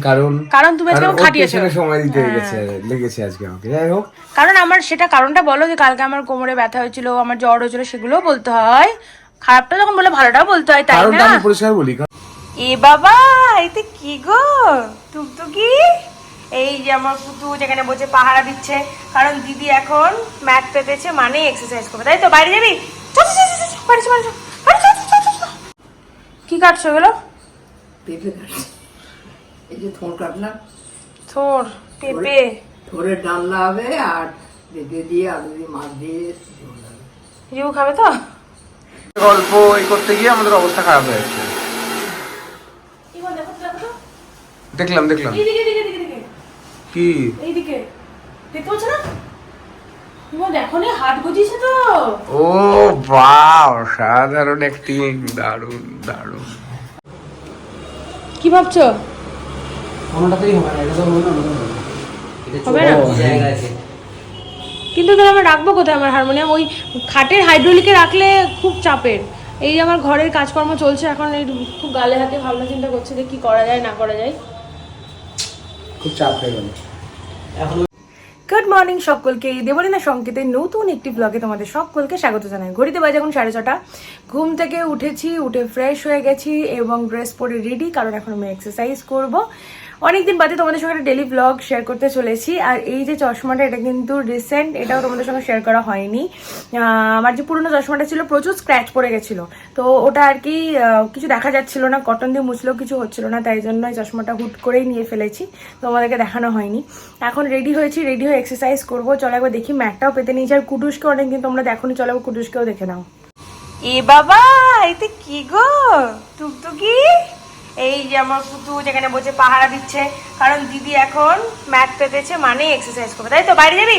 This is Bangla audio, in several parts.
কারণ কারণ তুমি আজকে খাটিয়েছো। সময় দিতে হ্যাঁ। গেছে লেগেছে আজকে আমাকে। যাই হোক। কারণ আমার সেটা কারণটা বলো যে কালকে আমার কোমরে ব্যথা হয়েছিল আমার জ্বর হয়েছিল সেগুলোও বলতে হয়। খারাপটা যখন বলে ভালোটাও বলতে হয় তাই না? আমি পরিষ্কার বলি এ বাবা এতে কি গো? টুকটুকি? এই যে আমার পুতু যেখানে বসে পাহারা দিচ্ছে। কারণ দিদি এখন ম্যাট পেতেছে মানে এক্সারসাইজ করবে তাই তো? বাইরে যাবি। কি কাটছো এগুলো? পেঁপে কাটছি। এই যে থোড় কাটলাম থোর পেঁপে থোড়ে ডালনা হবে আর পেঁপে দিয়ে আলু দিয়ে মাছ দিয়ে রিউ খাবে তো? গল্প এই করতে গিয়ে আমাদের অবস্থা খারাপ হয়ে যাচ্ছে। দেখলাম দেখলাম। কি? এইদিকে। দেখতে পাচ্ছ না? ও সাধারণ দারুণ দারুণ। কি ভাবছ? কোনোটাতেই হবে না এটা তো হবে না ওটা হবে না। এটা হবে না? জায়গা আছে। কিন্তু তাহলে আমরা রাখব কোথায়? আমার হারমোনিয়াম ওই খাটের হাইড্রোলিকে রাখলে খুব চাপের। এই যে আমার ঘরের কাজকর্ম চলছে এখন এই খুব গালে হাতে ভাবনা চিন্তা করছে যে কি করা যায় না করা যায়। খুব চাপ হয়ে গেল। এখন গুড মর্নিং সকলকে। এই দেবলীনা সংকেতের নতুন একটি ব্লগে তোমাদের সকলকে স্বাগত জানাই। ঘড়িতে বাজে এখন সাড়ে ছটা। ঘুম থেকে উঠেছি উঠে ফ্রেশ হয়ে গেছি এবং ড্রেস পরে রেডি কারণ এখন আমি এক্সারসাইজ করব। অনেকদিন বাদে তোমাদের সঙ্গে একটা ডেলি ব্লগ শেয়ার করতে চলেছি। আর এই যে চশমাটা, এটা কিন্তু রিসেন্ট এটাও তোমাদের সঙ্গে শেয়ার করা হয়নি। আমার যে পুরনো চশমাটা ছিল, প্রচুর স্ক্র্যাচ পড়ে গেছিল। তো ওটা আর কি কিছু দেখা যাচ্ছিল না কটন দিয়ে মুছলেও কিছু হচ্ছিল না, তাই জন্য এই চশমাটা হুট করেই নিয়ে ফেলেছি। তোমাদেরকে দেখানো হয়নি। এখন রেডি হয়েছি রেডি হয়ে এক্সারসাইজ করব। চলো একবার দেখি ম্যাটটাও পেতে নিয়েছি। আর কুটুসকে অনেকদিন তোমরা দেখোনি, চলো একবার কুটুসকেও দেখে নাও। এ বাবা, এতে কি গো? টুকটুকি? এই যে আমার পুতু যেখানে বসে পাহারা দিচ্ছে কারণ দিদি এখন ম্যাট পেতেছে মানে এক্সারসাইজ করবে তাই তো? বাইরে যাবি।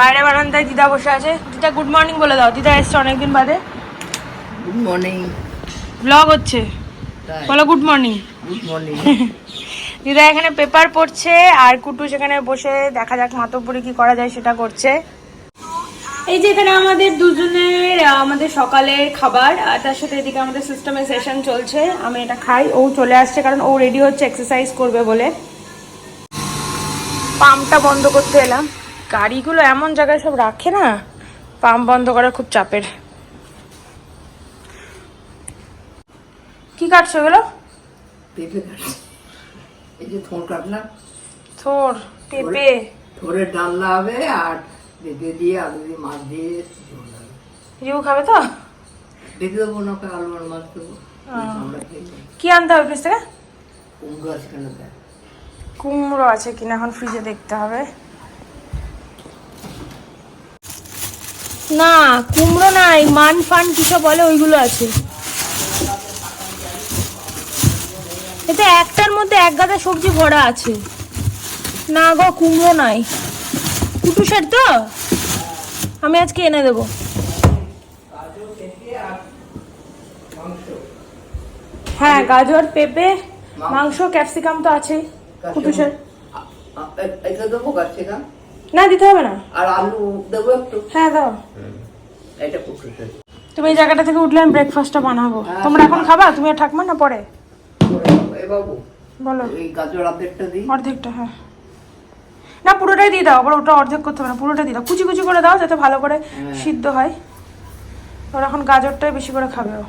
বাইরে বারান্দায় দিদা বসে আছে। দিদা গুড মর্নিং বলে দাও। দিদা এসছে অনেকদিন বাদে। গুড মর্নিং ব্লগ হচ্ছে। বলো গুড মর্নিং গুড মর্নিং দিদা এখানে পেপার পড়ছে আর কুটু সেখানে বসে দেখা যাক মাতব্বরি কি করা যায় সেটা করছে। এই যে এখানে আমাদের দুজনের আমাদের সকালের খাবার আর তার সাথে এদিকে আমাদের সিস্টেমের সেশন চলছে। আমি এটা খাই ও চলে আসছে কারণ ও রেডি হচ্ছে এক্সারসাইজ করবে বলে। পাম্পটা বন্ধ করতে এলাম। গাড়িগুলো এমন জায়গায় সব রাখে না পাম্প বন্ধ করা খুব চাপের। কি কাটছো এগুলো? পেঁপে কাটছি। এই যে থোড় কাটলাম। থোর পেঁপে। থোড়ে ডালনা হবে আর পেঁপে দিয়ে আলু দিয়ে মাছ দিয়ে রিউ খাবে তো? দেখে দেবো না ওকে আলু আর মাছ দেবো। আমরা কি আনতে হবে ফ্রিজ থেকে? কুমড়ো আছে কেন কুমড়ো আছে কিনা এখন ফ্রিজে দেখতে হবে। না কুমড়ো নাই মান ফান কিসব বলে ওইগুলো আছে। এতে একটার মধ্যে এক গাদা সবজি ভরা আছে। না গো কুমড়ো নাই। কুটুসের তো? আমি আজকে এনে দেবো। হ্যাঁ গাজর পেঁপে মাংস ক্যাপসিকাম তো আছেই। এটা দেবো ক্যাপসিকাম? না দিতে হবে না। আর আলু দেবো একটু। হ্যাঁ দাও। এটা কুটুসের তুমি এই জায়গাটা থেকে উঠলে আমি ব্রেকফাস্টটা বানাবো। তোমরা এখন খাবা? তুমি আর ঠাকমা না পরে? বাবু বলো। এই গাজর আর্ধেকটা দিই। অর্ধেকটা হ্যাঁ। না পুরোটাই দিয়ে দাও আবার ওটা অর্ধেক করতে হবে না পুরোটা দিয়ে দাও। কুচি কুচি করে দাও যাতে ভালো করে সিদ্ধ হয়। ওর এখন গাজরটাই বেশি করে খাবে ও।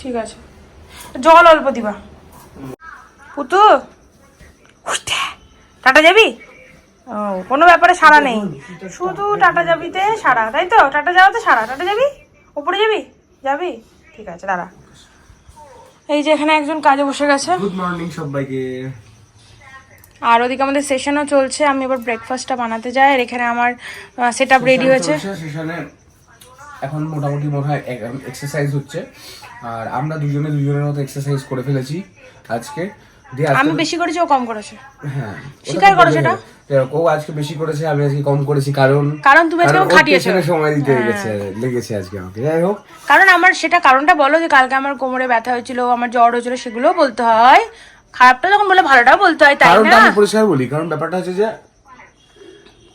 ঠিক আছে। জল অল্প দিবা। পুতু উঠে। টাটা যাবি? ও কোনো ব্যাপারে সারা নেই। শুধু টাটা যাবিতে সারা তাই তো? টাটা যাওয়াতে সারা টাটা যাবি? উপরে যাবি? যাবি? ঠিক আছে দাঁড়া। এই যে এখানে একজন কাজে বসে গেছে। গুড মর্নিং সবাইকে। আর ওদিকে আমাদের সেশনও চলছে আমি এবার ব্রেকফাস্টটা বানাতে যাই আর এখানে আমার সেট আপ রেডি হয়েছে। এখন মোটামুটি মনে হয় এক্সারসাইজ হচ্ছে। আর আমরা দুজনে দুজনের মতো এক্সারসাইজ করে ফেলেছি আজকে। আমি বেশি করেছি ও কম করেছে। হ্যাঁ স্বীকার করো সেটা? ও আজকে বেশি করেছে আমি আজকে কম করেছি কারণ কারণ তুমি আজকে খাটিয়েছো। সময় দিতে হ্যাঁ। গেছে লেগেছে আজকে আমাকে। যাই হোক কারণ আমার সেটা কারণটা বলো যে কালকে আমার কোমরে ব্যথা হয়েছিল আমার জ্বর হয়েছিল সেগুলোও বলতে হয়। খারাপটা যখন বলে ভালোটাও বলতে হয় তাই না? আমি পরিষ্কার বলি কারণ ব্যাপারটা হচ্ছে যে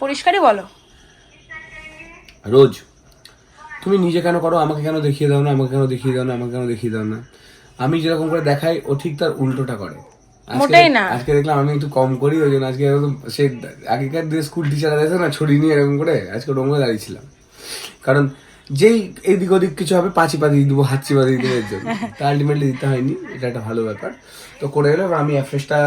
পরিষ্কারই বলো। রোজ তুমি নিজে কেন করো আমাকে কেন দেখিয়ে দাও না আমাকে কেন দেখিয়ে দাও না আমাকে কেন দেখিয়ে দাও না? আমি যেরকম করে দেখাই ও ঠিক তার উল্টোটা করে। আজকে- মোটেই না। আজকে দেখলাম আমি একটু কম করি ওই জন্য আজকে একদম সে আগেকার দিনে স্কুল টিচার আছে না ছড়ি নিয়ে এরকম করে আজকে ওরকম দাঁড়িয়েছিলাম কারণ যেই এদিক ওদিক কিছু হবে পাঁচি পা দিয়ে দেবো হাত চিপা দিয়ে দেবো এর জন্য। তা আলটিমেটলি দিতে হয়নি এটা একটা ভালো ব্যাপার। তো করে এলো এবার আমি অ্যাফ্রেশটা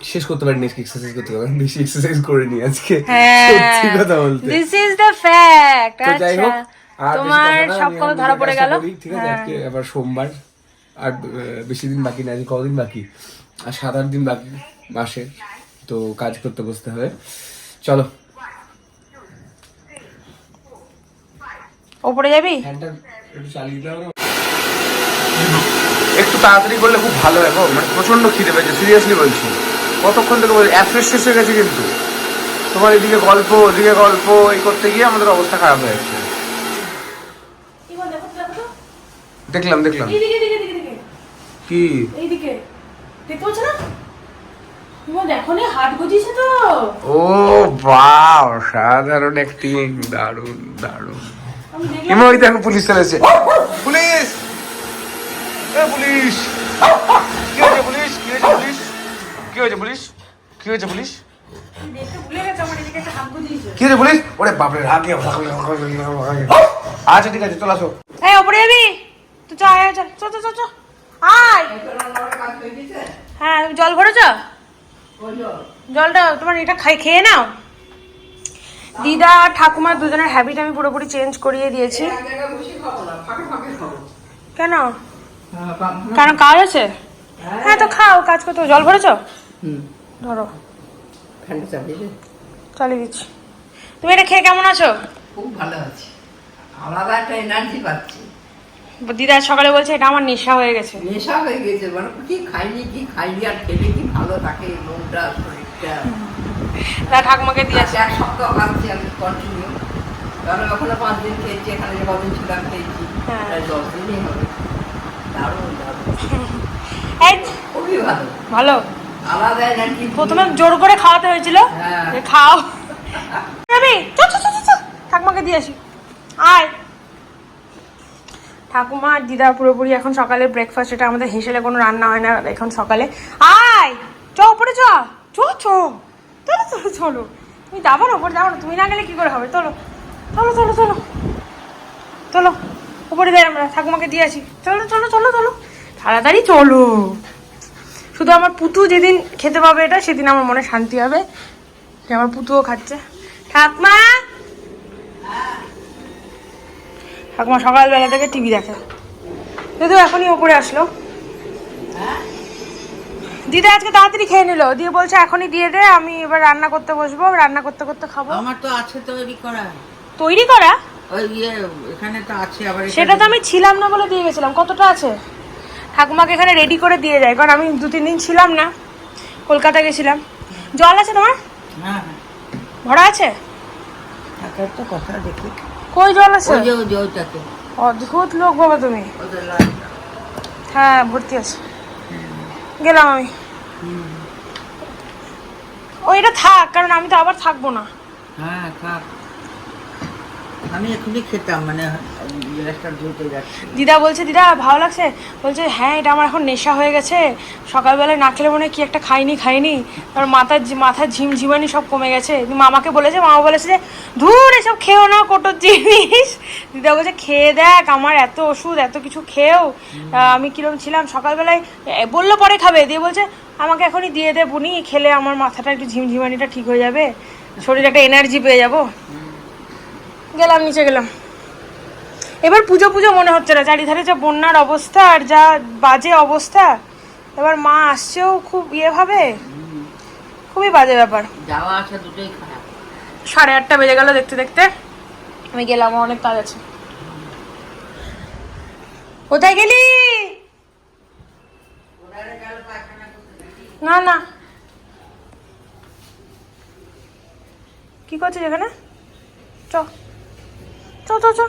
শেষ করতে পারিনি আজকে এক্সারসাইজ করতে বেশি এক্সারসাইজ করিনি আজকে হ্যাঁ। সত্যি কথা বলতে। দিস ইজ দ্য ফ্যাক্ট তো যাই হোক আচ্ছা তোমার সব কথা ধরা পড়ে গেল? ঠিক আছে আজকে আবার সোমবার আর বেশি দিন বাকি না কদিন বাকি? আর সাত আট দিন বাকি মাসে তো কাজ করতে বসতে হবে। চলো। ওপরে যাবি? একটু চালিয়ে দাও। না। একটু তাড়াতাড়ি করলে খুব ভালো হয় মানে প্রচণ্ড খিদে পেয়েছে সিরিয়াসলি বলছি। কতক্ষণ থেকে বলছি? অ্যাফ্রেশ শেষ হয়ে গেছে কিন্তু। তোমার এদিকে গল্প ওদিকে গল্প এই করতে গিয়ে আমাদের অবস্থা খারাপ হয়ে যাচ্ছে। দেখলাম দেখলাম। কি? এইদিকে। দেখতে পাচ্ছ না? তোমার দেখো নি হাত গজিয়েছে তো। ও বাও সাধারণ অ্যাক্টিং দারুণ দারুণ। ওই দেখো পুলিশ চলেছে পুলিশ! এ পুলিশ! কি হয়েছে পুলিশ? কি হয়েছে পুলিশ? কি হয়েছে পুলিশ? কি হয়েছে পুলিশ? দেখতে ভুলে গেছে আমার এদিকে একটা হাত গজিয়েছে কি হয়েছে পুলিশ ওরে বাপরে রাগে আচ্ছা ঠিক আছে চলে আসো। এই ওপরে যাবি? তুই চ আয় চল চ চ চ চ। আয়। হয়ে হ্যাঁ জল ভরেছ। জলটা তোমার এটা খাই খেয়ে নাও। দিদা আর ঠাকুমার দুজনের হ্যাবিট আমি পুরোপুরি চেঞ্জ করিয়ে দিয়েছি। কেন? কারণ কাজ আছে? হ্যাঁ তো খাও, কাজ করতে জল ভরেছ? ধরো। চালিয়ে দিচ্ছি। তুমি এটা খেয়ে কেমন আছো? খুব ভালো আছে আলাদা একটা এনার্জি পাচ্ছি দিদা সকালে বলছে এটা আমার নেশা হয়ে গেছে। নেশা হয়ে গেছে মানে কি খাইনি কি খাইনি, আর খেলে কি ভালো থাকে মনটা, শরীরটা? তা ঠাকুমাকে দিয়েছে। আচ্ছা এক সপ্তাহ খাচ্ছি আমি কন্টিনিউ কারণ ওখানে পাঁচ দিন খেয়েছি এখানে যে কদিন ছিলাম খেয়েছি হ্যাঁ। প্রায় দশ দিনই হবে। দারুণ দারুণ। খুবই ভালো। ভালো। আলাদা এনার্জি প্রথমে জোর করে খাওয়াতে হয়েছিল। হ্যাঁ। খাও। ঠাকুমাকে দিয়ে আসি। আয়। ঠাকুমা আর দিদা পুরোপুরি এখন সকালে ব্রেকফাস্ট এটা আমাদের হেসেলে কোনো রান্না হয় না এখন সকালে। আয়। চ উপরে চ। চ চ। চলো চলো। তুমি যাব না উপরে যাব না। তুমি না গেলে কি করে হবে? চলো। চলো চলো চলো। চলো উপরে যাই আমরা, ঠাকুমাকে দিয়ে আসি। চলো চলো চলো চলো। তাড়াতাড়ি চলো। শুধু আমার পুতু যেদিন খেতে পাবে এটা, সেদিন আমার মনে শান্তি হবে। যে আমার পুতুও খাচ্ছে। ঠাকমা! ঠাকুমা সকালবেলা থেকে টিভি দেখে। দিদু এখনই ওপরে আসলো। দিদা আজকে তাড়াতাড়ি খেয়ে নিল। দিয়ে বলছে এখনই দিয়ে দে আমি এবার রান্না করতে বসবো রান্না করতে করতে খাব। আমার তো আছে তৈরি করা। তৈরি করা? ওই ইয়ে এখানে তো আছে আবার সেটা তো আমি ছিলাম না বলে দিয়ে গেছিলাম। কতটা আছে? ঠাকুমাকে এখানে রেডি করে দিয়ে যায় কারণ আমি দু তিন দিন ছিলাম না। কলকাতা গেছিলাম। জল আছে তোমার? হ্যাঁ হ্যাঁ। ভরা আছে? তো কথা দেখি। কই জল আছে? অদ্ভুত লোক বাবা তুমি। হ্যাঁ ভর্তি আছে। গেলাম আমি। ও এটা থাক কারণ আমি তো আবার থাকব না। হ্যাঁ থাক। আমি এখনই খেতাম মানে যাচ্ছি। দিদা বলছে দিদা ভালো লাগছে? বলছে হ্যাঁ এটা আমার এখন নেশা হয়ে গেছে। সকালবেলায় না খেলে মনে হয় কি একটা খাইনি খাইনি। তার মাথার মাথার ঝিমঝিমানি সব কমে গেছে। মামাকে বলেছে মামা বলেছে যে ধুর এসব খেও না কোটোর জিনিস। দিদা বলছে খেয়ে দেখ আমার এত ওষুধ এত কিছু খেয়েও আমি কিরম ছিলাম। সকালবেলায় বলল পরে খাবে দিয়ে বলছে আমাকে এখনই দিয়ে দে বুনি খেলে আমার মাথাটা একটু ঝিমঝিমানিটা ঠিক হয়ে যাবে শরীরে একটা এনার্জি পেয়ে যাব। গেলাম নিচে গেলাম। এবার পুজো পুজো মনে হচ্ছে না চারিধারে যা বন্যার অবস্থা আর যা বাজে অবস্থা এবার মা আসছেও খুব ইয়ে ভাবে খুবই বাজে ব্যাপার। যাওয়া আসা দুটোই খারাপ। সাড়ে আটটা বেজে গেল দেখতে দেখতে। আমি গেলাম অনেক কাজ আছে। কোথায় গেলি? না না। কি করছিস এখানে? চ। চ চ চ।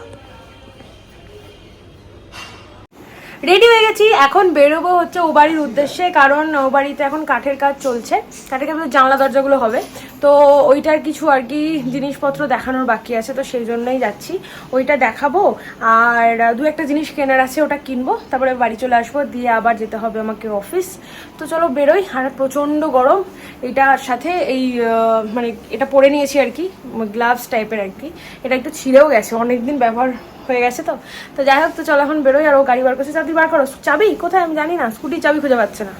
রেডি হয়ে গেছি, এখন বেরোবো হচ্ছে ও বাড়ির উদ্দেশ্যে, কারণ ও বাড়িতে এখন কাঠের কাজ চলছে। কাঠের কাজ জানলা দরজাগুলো হবে। তো ওইটার কিছু আর কি জিনিসপত্র দেখানোর বাকি আছে, তো সেই জন্যই যাচ্ছি। ওইটা দেখাবো, আর দু একটা জিনিস কেনার আছে, ওটা কিনবো। তারপরে বাড়ি চলে আসব, দিয়ে আবার যেতে হবে আমাকে অফিস তো চলো বেরোই, আর প্রচণ্ড গরম। এটার সাথে এই মানে এটা পরে নিয়েছি আর কি গ্লাভস টাইপের আর কি। এটা একটু ছিঁড়েও গেছে, অনেকদিন ব্যবহার হয়ে গেছে তো। তো যাই হোক তো চলো এখন বেরোই আর ও গাড়ি বার করছে। চাবি বার করো। চাবি? কোথায় আমি জানি না। স্কুটি চাবি খুঁজে পাচ্ছে না।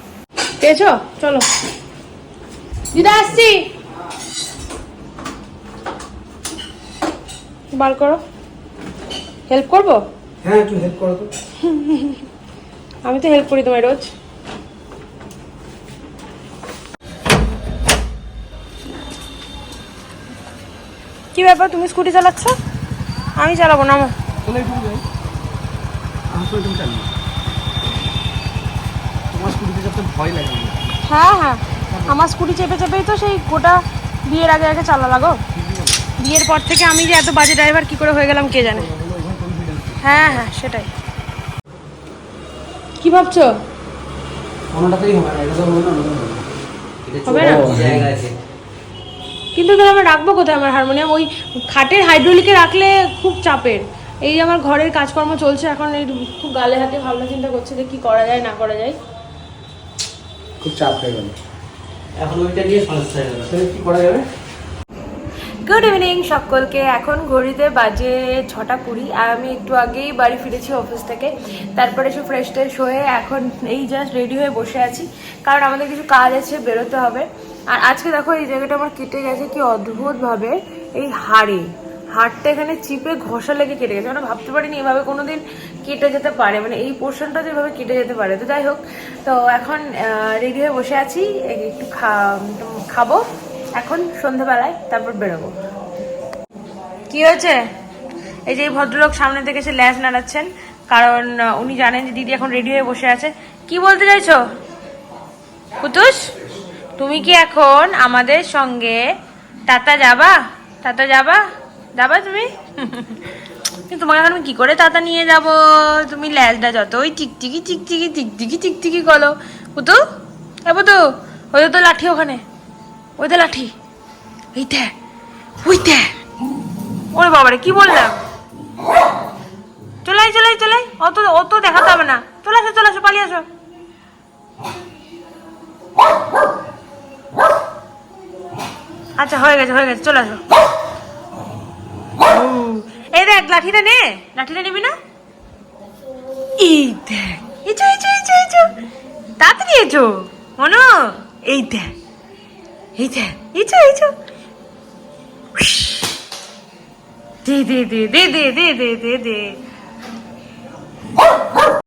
পেয়েছ? চলো। দিদা আসছি। বার করো। হেল্প করব? হ্যাঁ একটু হেল্প করো তো। আমি তো হেল্প করি তোমায় রোজ। কি ব্যাপার? তুমি স্কুটি চালাচ্ছ? আমি চালাবো না আমার একটু যাই আমার তো একদম চালিয়ে তোমার স্কুটিতে যাতে ভয় লাগে হ্যাঁ হ্যাঁ। আমার স্কুটি চেপে চেপেই তো সেই গোটা বিয়ের আগে আগে চালা লাগো বিয়ের পর থেকে আমি যে এত বাজে ড্রাইভার কি করে হয়ে গেলাম কে জানে? হ্যাঁ হ্যাঁ সেটাই। কি ভাবছ? কোনোটাতেই হবে না এটা না? জায়গা আছে। কিন্তু তাহলে আমরা রাখব কোথায়? আমার হারমোনিয়াম ওই খাটের হাইড্রোলিকে রাখলে খুব চাপের। এই যে আমার ঘরের কাজকর্ম চলছে এখন এই খুব গালে হাতে ভাবনা চিন্তা করছে যে কি করা যায় না করা যায়। খুব চাপ হয়ে গেল। এখন ওইটা নিয়ে সমস্যা হয়ে গেল। তাহলে কি করা যাবে? গুড ইভিনিং সকলকে এখন ঘড়িতে বাজে ছটা কুড়ি। আর আমি একটু আগেই বাড়ি ফিরেছি অফিস থেকে। তারপরে এসে ফ্রেশ ট্রেশ হয়ে এখন এই জাস্ট রেডি হয়ে বসে আছি। কারণ আমাদের কিছু কাজ আছে বেরোতে হবে। আর আজকে দেখো এই জায়গাটা আমার কেটে গেছে কি অদ্ভুতভাবে। এই হাড়ে। হাড়টা এখানে চিপে ঘষা লেগে কেটে গেছে। মানে ভাবতে পারিনি এভাবে কোনোদিন কেটে যেতে পারে। মানে এই পোর্শনটা যেভাবে কেটে যেতে পারে। তো যাই হোক, তো এখন রেডি হয়ে বসে আছি। একটু খা- খাব। এখন সন্ধ্যাবেলায় তারপর বেরোবো। কি হয়েছে? এই যে এই ভদ্রলোক সামনে থেকে এসে ল্যাস নাড়াচ্ছেন। কারণ উনি জানেন যে দিদি এখন রেডি হয়ে বসে আছে। কি বলতে চাইছো? কুতুস, তুমি কি এখন আমাদের সঙ্গে টাটা যাবা? টাটা যাবা? যাবা তুমি? তোমাকে আমি কি করে টাটা নিয়ে যাব? তুমি ল্যাসটা যতই টিকটিকি টিকটিকি টিকটিকি টিকটিকি করো। কুতু এ বুতু ওই তো লাঠি ওখানে। ওই তো লাঠি। ওইটা ওইটা ওরে বাবারে কি বললাম? চলে আয়, চলে আয়, চলে অত অত দেখাতে হবে না। চলে আসো চলে আসো পালিয়ে আসো। আচ্ছা হয়ে গেছে হয়ে গেছে চলে আসো। এই লাঠিটা নে, লাঠিটা নিবি না? এই দেখ এচো এচো এচো এচো তাড়াতাড়ি এচো মনো, এই দেখ এই দেখ এচো এচো দে দে দে দে দে দে দে দে।